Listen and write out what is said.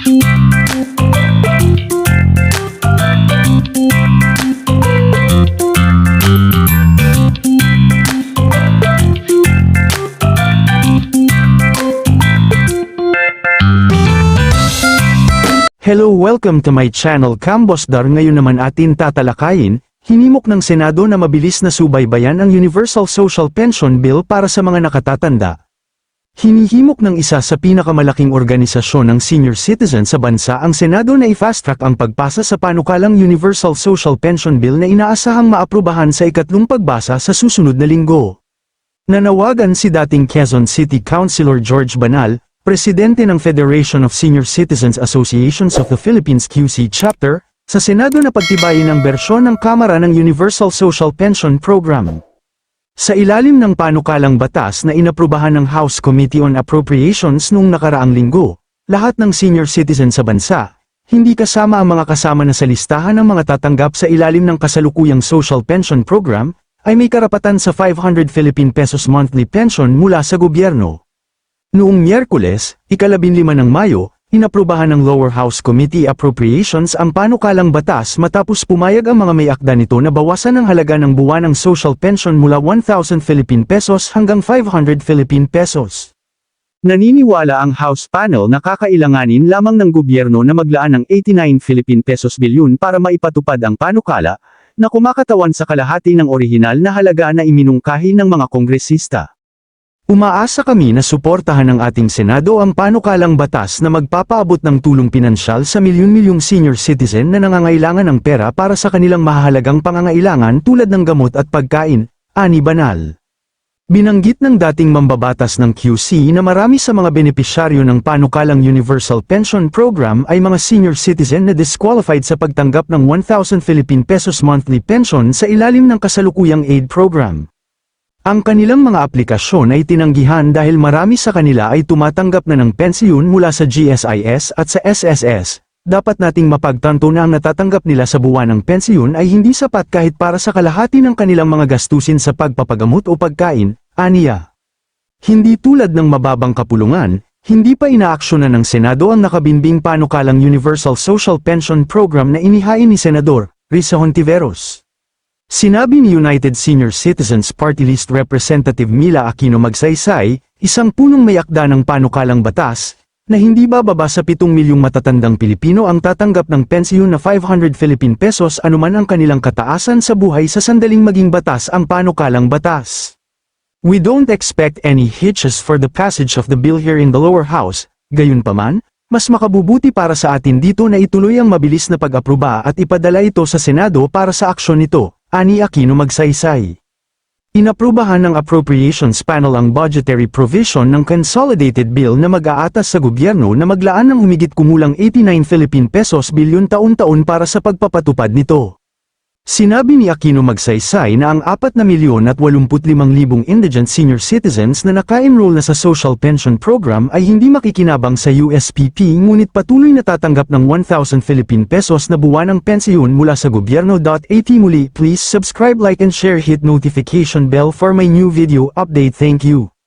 Hello welcome to my channel Kambosdar ngayon naman atin tatalakayin, hinimok ng Senado na mabilis na subaybayan ang Universal Social Pension Bill para sa mga nakatatanda. Hinihimok ng isa sa pinakamalaking organisasyon ng senior citizen sa bansa ang Senado na i-fast track ang pagpasa sa panukalang Universal Social Pension Bill na inaasahang maaprubahan sa ikatlong pagbasa sa susunod na linggo. Nanawagan si dating Quezon City Councilor George Banal, Presidente ng Federation of Senior Citizens Associations of the Philippines QC Chapter, sa Senado na pagtibayin ang bersyon ng Kamara ng Universal Social Pension Program. Sa ilalim ng panukalang batas na inaprubahan ng House Committee on Appropriations noong nakaraang linggo, lahat ng senior citizen sa bansa, hindi kasama ang mga kasama na sa listahan ng mga tatanggap sa ilalim ng kasalukuyang social pension program, ay may karapatan sa 500 Philippine pesos monthly pension mula sa gobyerno. Noong Miyerkules, ikalabinlima ng Mayo, inaprubahan ng Lower House Committee Appropriations ang panukalang batas matapos pumayag ang mga may akda nito na bawasan ang halaga ng buwan ng social pension mula 1,000 Philippine pesos hanggang 500 Philippine pesos. Naniniwala ang House panel na kakailanganin lamang ng gobyerno na maglaan ng 89 Philippine pesos bilyon para maipatupad ang panukala, na kumakatawan sa kalahati ng orihinal na halaga na iminungkahi ng mga kongresista. Umaasa kami na suportahan ng ating Senado ang panukalang batas na magpapaabot ng tulong pinansyal sa milyon-milyong senior citizen na nangangailangan ng pera para sa kanilang mahahalagang pangangailangan tulad ng gamot at pagkain, ani banal. Binanggit ng dating mambabatas ng QC na marami sa mga benepisyaryo ng panukalang Universal Pension Program ay mga senior citizen na disqualified sa pagtanggap ng 1,000 Philippine pesos monthly pension sa ilalim ng kasalukuyang aid program. Ang kanilang mga aplikasyon ay tinanggihan dahil marami sa kanila ay tumatanggap na ng pensiyon mula sa GSIS at sa SSS. Dapat nating mapagtanto na ang natatanggap nila sa buwan ng pensiyon ay hindi sapat kahit para sa kalahati ng kanilang mga gastusin sa pagpapagamot o pagkain, aniya. Hindi tulad ng mababang kapulungan, hindi pa inaaksyonan ng Senado ang nakabinbing panukalang Universal Social Pension Program na inihain ni Senador Risa Hontiveros. Sinabi ni United Senior Citizens Party List Representative Mila Aquino Magsaysay, isang punong may akda ng panukalang batas, na hindi bababa sa 7 milyong matatandang Pilipino ang tatanggap ng pensiyon na 500 Philippine pesos anuman ang kanilang kataasan sa buhay sa sandaling maging batas ang panukalang batas. We don't expect any hitches for the passage of the bill here in the lower house, gayunpaman, mas makabubuti para sa atin dito na ituloy ang mabilis na pag-aproba at ipadala ito sa Senado para sa aksyon nito, ani Aquino Magsaysay. Inaprubahan ng Appropriations Panel ang budgetary provision ng Consolidated Bill na mag-aatas sa gobyerno na maglaan ng humigit kumulang 89 Philippine pesos bilyon taon-taon para sa pagpapatupad nito. Sinabi ni Aquino Magsaysay na ang 4 na milyon at 85 libong indigent senior citizens na naka-enroll na sa social pension program ay hindi makikinabang sa USPP ngunit patuloy na tatanggap ng 1,000 Philippine pesos na buwanang pensiyon mula sa gobyerno.at muli please subscribe like and share. Hit notification bell for my new video update. Thank you.